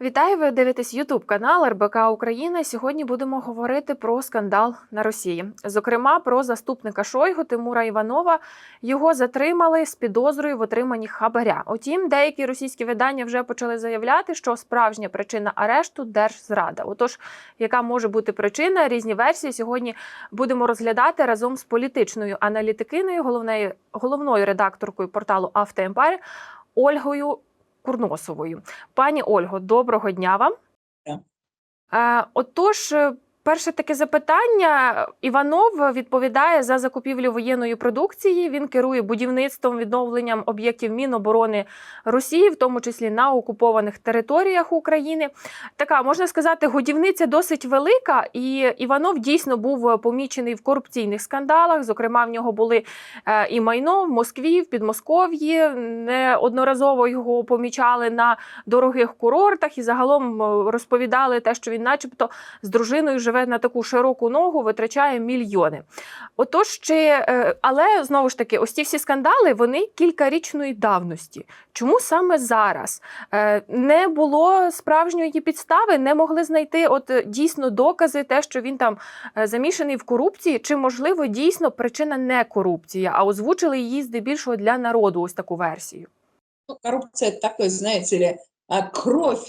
Вітаю! Ви дивитесь Ютуб канал РБК Україна. Сьогодні будемо говорити про скандал на Росії. Зокрема, про заступника Шойгу Тимура Іванова. Його затримали з підозрою в отриманні хабаря. Утім, деякі російські видання вже почали заявляти, що справжня причина арешту держзрада. Отож, яка може бути причина? Різні версії сьогодні будемо розглядати разом з політичною аналітикиною, головною головною редакторкою порталу Автоемпайр Ольгою Курносовою. Пані Ольго, доброго дня вам. Е, отож, перше таке запитання. Іванов відповідає за закупівлю воєнної продукції. Він керує будівництвом, відновленням об'єктів Міноборони Росії, в тому числі на окупованих територіях України. Така можна сказати, годівниця досить велика, і Іванов дійсно був помічений в корупційних скандалах. Зокрема, в нього були е, і майно в Москві, в Підмосков'ї. Неодноразово його помічали на дорогих курортах і загалом е, розповідали те, що він, начебто, з дружиною живе на таку широку ногу, витрачає мільйони. Отож, чи, е, але знову ж таки, ось ці всі скандали вони кількарічної давності. Чому саме зараз Е, не було справжньої підстави, не могли знайти от е, дійсно докази, те, що він там замішаний в корупції, чи можливо дійсно причина не корупція, а озвучили її здебільшого для народу ось таку версію. Ну, коррупция это такой,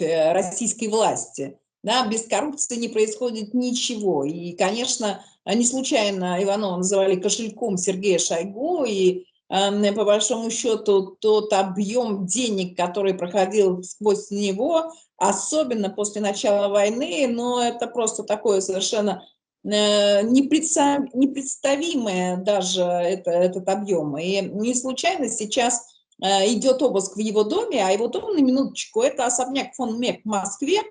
э, российской власти. Да, без коррупции не происходит ничего. И, конечно, не случайно Иванова называли кошельком Сергея Шойгу, и эм, по большому счету тот объем денег, который проходил сквозь него, особенно после начала войны, но это просто такое совершенно э, непредста- непредставимое даже это, этот объем. И не случайно сейчас э, идет обыск в его доме, а его дом, на минуточку, это особняк фон Мек в Москве.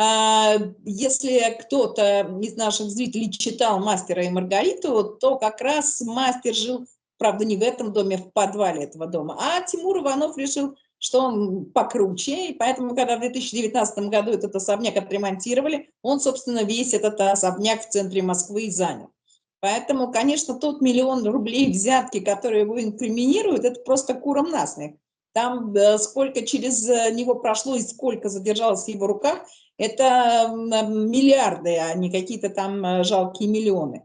А, Если кто-то из наших зрителей читал «Мастера и Маргариту», то как раз мастер жил, правда, не в этом доме, а в подвале этого дома. А Тимур Иванов решил, что он покруче, и поэтому, когда в 2019 году этот особняк отремонтировали, он, собственно, весь этот особняк в центре Москвы и занял. Поэтому, конечно, тот миллион рублей взятки, которые его инкриминируют, это просто куром насмех. Там э, сколько через э, него прошло и сколько задержалось в его руках, это миллиарды, а не какие-то там э, жалкие миллионы.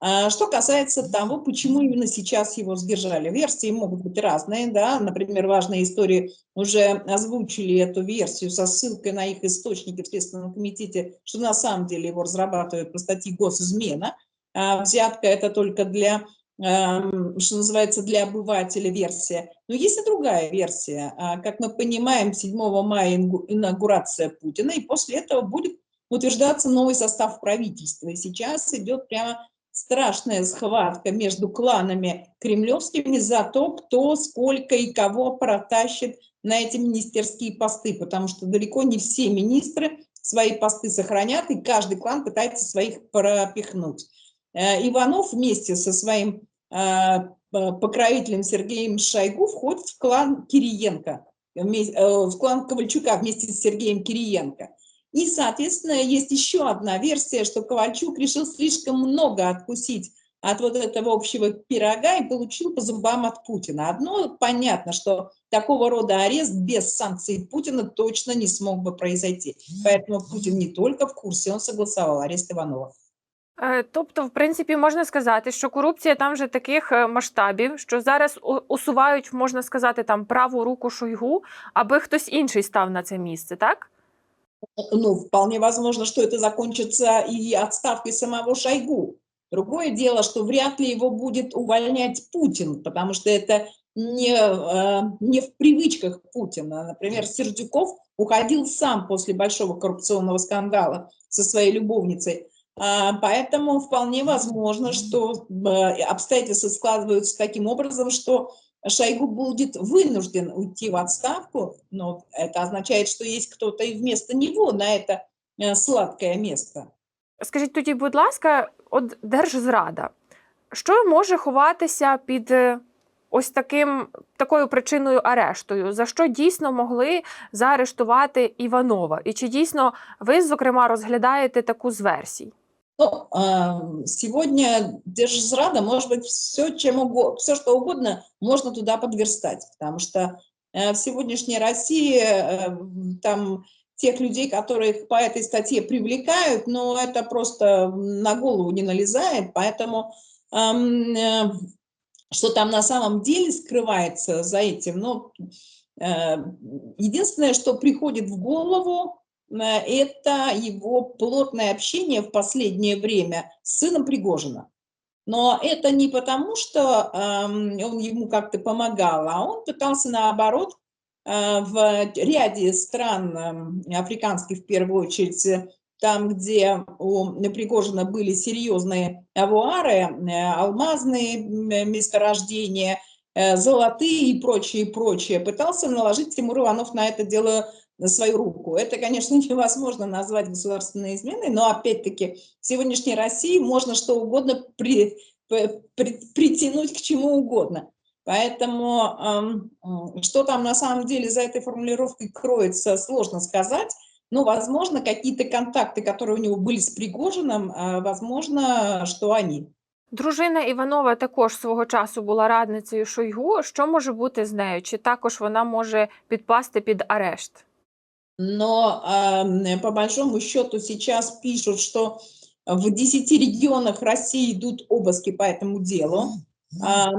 А Что касается того, почему именно сейчас его сдержали, версии могут быть разные, да, например, важные истории уже озвучили эту версию со ссылкой на их источники в Следственном комитете, что на самом деле его разрабатывают по статье госизмена, а взятка это только для, что называется, для обывателя версия. Но есть и другая версия. А, Как мы понимаем, 7 мая инаугурация Путина, и после этого будет утверждаться новый состав правительства. И сейчас идет прямо страшная схватка между кланами кремлевскими за то, кто, сколько и кого протащит на эти министерские посты, потому что далеко не все министры свои посты сохранят, и каждый клан пытается своих пропихнуть. Э, Иванов вместе со своим покровителем Сергеем Шойгу входит в клан Кириенко, э, в клан Ковальчука вместе с Сергеем Кириенко. И, соответственно, есть еще одна версия, что Ковальчук решил слишком много откусить от вот этого общего пирога и получил по зубам от Путина. Одно понятно, что такого рода арест без санкций Путина точно не смог бы произойти. Поэтому Путин не только в курсе, он согласовал арест Иванова. Е, Тобто, в принципі, можна сказати, що корупція там вже таких е, масштабів, що зараз у- усувають, можна сказати, там праву руку Шойгу, аби хтось інший став на це місце, так? Ну, вполне возможно, что это закончится и отставкой самого Шойгу. Другое дело, что вряд ли его будет увольнять Путин, потому что это не, э, не в привычках Путина. Например, Сердюков уходил сам после большого коррупционного скандала со своей любовницей. А, Поэтому вполне возможно, что э, обстоятельства складываются таким образом, что Шойгу будет вынужден уйти в отставку, но это означает, что есть кто-то и вместо него на это э, сладкое место. Скажіть тоді, будь ласка, от держзрада, що може ховатися під е, ось таким такою причиною арештою? За що дійсно могли заарештувати Іванова? І чи дійсно ви, зокрема, розглядаєте таку з версій? Ну, а, сегодня Держзрада, может быть, все, чем угодно, все, что угодно, можно туда подверстать, потому что э, в сегодняшней России э, там тех людей, которых по этой статье привлекают, но это просто на голову не налезает, поэтому э, что там на самом деле скрывается за этим, ну, единственное, что приходит в голову, это его плотное общение в последнее время с сыном Пригожина. Но это не потому, что эм, он ему как-то помогал, а он пытался наоборот э, в ряде стран эм, африканских в первую очередь, э, там, где у Пригожина были серьезные авуары, э, алмазные месторождения, золотые и прочее, прочее, пытался наложить Тимур Иванов на это дело свою руку. Это, конечно, невозможно назвать государственной изменой, но опять-таки в сегодняшней России можно что угодно при, при, притянуть к чему угодно. Поэтому э, что там на самом деле за этой формулировкой кроется, сложно сказать. Но, возможно, какие-то контакты, которые у него были с Пригожином, э, возможно, что они. Дружина Іванова також свого часу була радницею Шойгу. Що може бути з нею? Чи також вона може підпасти під арешт? Но э, по большому счету сейчас пишут, что в 10 регионах России идут обыски по этому делу. А,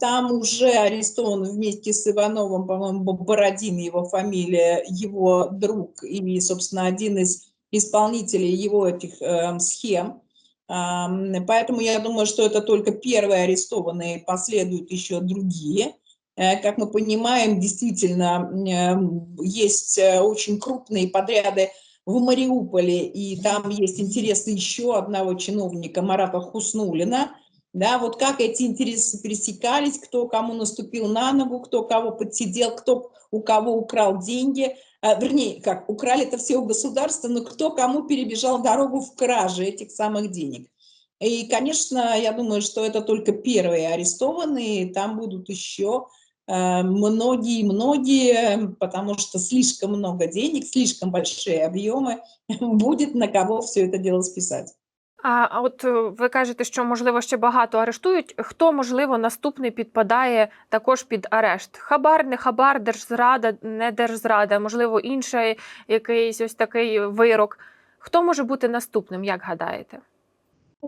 Там уже арестован вместе с Ивановым, по-моему, Бородин, его фамилия, его друг и, собственно, один из исполнителей его этих э, схем. Поэтому я думаю, что это только первые арестованные, последуют еще другие. Э, Как мы понимаем, действительно есть э, очень крупные подряды в Мариуполе, и там есть интересы еще одного чиновника, Марата Хуснулина. Да, вот как эти интересы пересекались, кто кому наступил на ногу, кто кого подсидел, кто у кого украл деньги, а, вернее, как, украли это все у государства, но кто кому перебежал дорогу в краже этих самых денег. И, конечно, я думаю, что это только первые арестованные, там будут еще многие-многие, потому что слишком много денег, слишком большие объемы, будет на кого все это дело списать. А а от е, ви кажете, що можливо ще багато арештують. Хто можливо наступний підпадає також під арешт? Хабар, не хабар, держзрада, не держзрада, можливо, інший якийсь ось такий вирок. Хто може бути наступним, як гадаєте?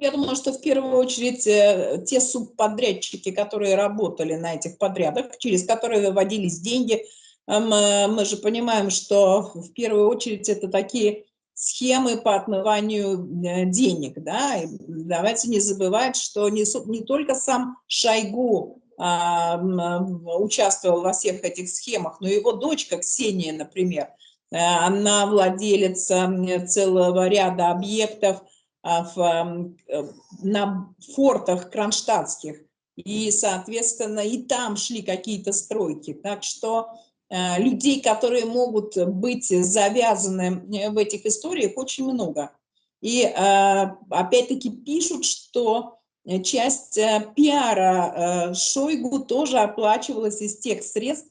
Я думаю, что в первую очередь э, те субподрядчики, которые работали на этих подрядах, через которые выводились деньги, э, мы же понимаем, что в первую очередь это такие схемы по отмыванию э, денег. Да? И давайте не забывать, что не, не только сам Шойгу а, участвовал во всех этих схемах, но его дочка Ксения, например, она владелица целого ряда объектов, в, ам, э, на фортах кронштадтских. И, соответственно, и там шли какие-то стройки. Так что э, людей, которые могут быть завязаны э, в этих историях, очень много. И опять-таки пишут, что часть пиара Шойгу тоже оплачивалась из тех средств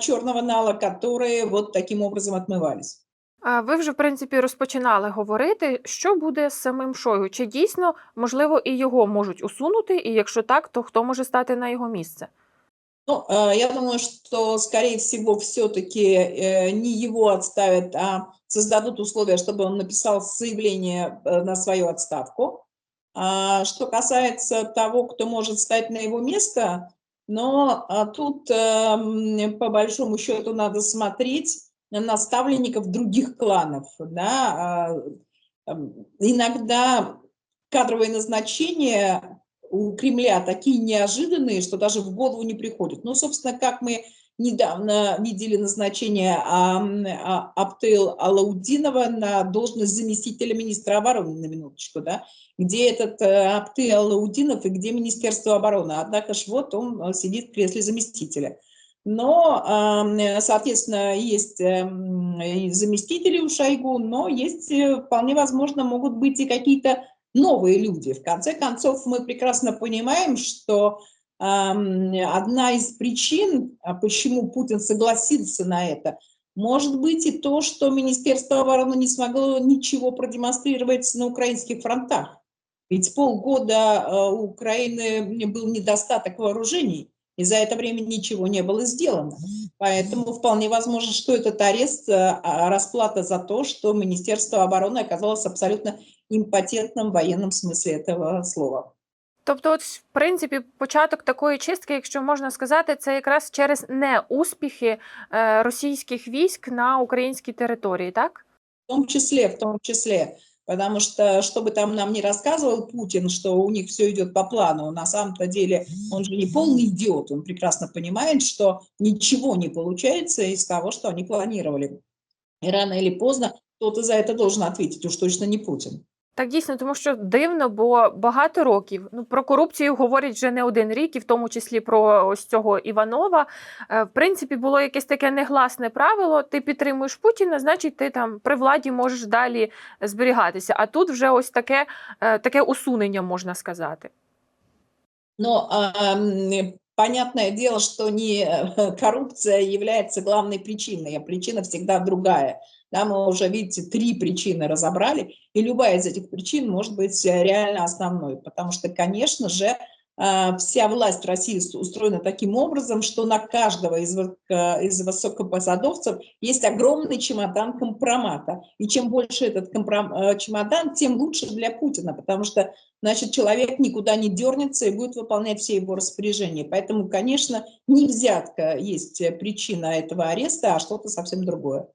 черного нала, которые вот таким образом отмывались. А ви вже в принципі розпочинали говорити, що буде з самим Шойгу. Чи дійсно можливо і його можуть усунути? І якщо так, то хто може стати на його місце? Ну, э, я думаю, что, скорее всего, все-таки не его отставят, а создадут условия, чтобы он написал заявление э, на свою отставку. А Что касается того, кто может стать на его место, но а, тут, эм, по большому счету, надо смотреть на наставленников других кланов. Да? а, Иногда кадровые назначения у Кремля такие неожиданные, что даже в голову не приходят. Ну, собственно, как мы недавно видели назначение ам, а, Алаудинова на должность заместителя министра обороны, на минуточку, да, где этот э, Аптыл Алаудинов и где Министерство обороны. Однако ж вот он э, сидит в кресле заместителя. Но, э, соответственно, есть эм, и заместители у Шойгу, но есть, э, вполне возможно, могут быть и какие-то новые люди. В конце концов, мы прекрасно понимаем, что одна из причин, а почему Путин согласился на это, может быть и то, что Министерство обороны не смогло ничего продемонстрировать на украинских фронтах. Ведь полгода э, у Украины был недостаток вооружений, и за это время ничего не было сделано. Поэтому вполне возможно, что этот арест э, а, расплата за то, что Министерство обороны оказалось абсолютно импотентным в военном смысле этого слова. Тобто, от, в принципі, початок такої чистки, якщо можна сказати, це якраз через неуспіхи е, російських військ на українській території, так? В том числе, в том числе, потому что, что бы там нам не рассказывал Путин, что у них все идет по плану, на самом-то деле он же не полный идиот, он прекрасно понимает, что ничего не получается из того, что они планировали. И рано или поздно кто-то за это должен ответить, уж точно не Путин. Так дійсно, тому що дивно, бо багато років ну про корупцію говорять вже не один рік, і в тому числі про ось цього Іванова. Е, В принципі, було якесь таке негласне правило: ти підтримуєш Путіна, значить, ти там при владі можеш далі зберігатися. А тут вже ось таке, е, таке усунення можна сказати. Но а, понятное дело, что не э, коррупция является главной причиной, а причина всегда другая. Да, мы уже, видите, три причины разобрали, и любая из этих причин может быть э, реально основной, потому что, конечно же, а, вся власть России устроена таким образом, что на каждого из, э, из высокопосадовцев есть огромный чемодан компромата. И чем больше этот э, чемодан, тем лучше для Путина, потому что значит, человек никуда не дернется и будет выполнять все его распоряжения. Поэтому, конечно, не взятка есть э, причина этого ареста, а что-то совсем другое.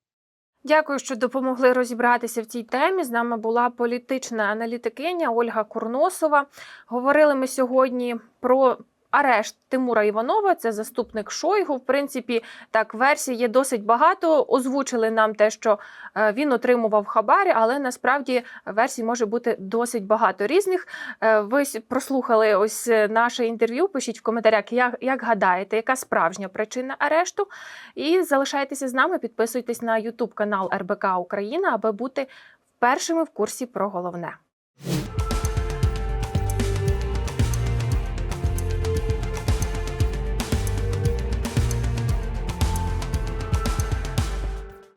Дякую, що допомогли розібратися в цій темі. З нами була політична аналітикиня Ольга Курносова. Говорили ми сьогодні про Арешт Тимура Іванова, це заступник Шойгу. В принципі, так версій є досить багато. Озвучили нам те, що е, він отримував хабарі, але насправді версій може бути досить багато різних. Е, Ви прослухали ось е, наше інтерв'ю. Пишіть в коментарях, як, як гадаєте, яка справжня причина арешту. І залишайтеся з нами, підписуйтесь на YouTube канал РБК Україна, аби бути першими в курсі про головне.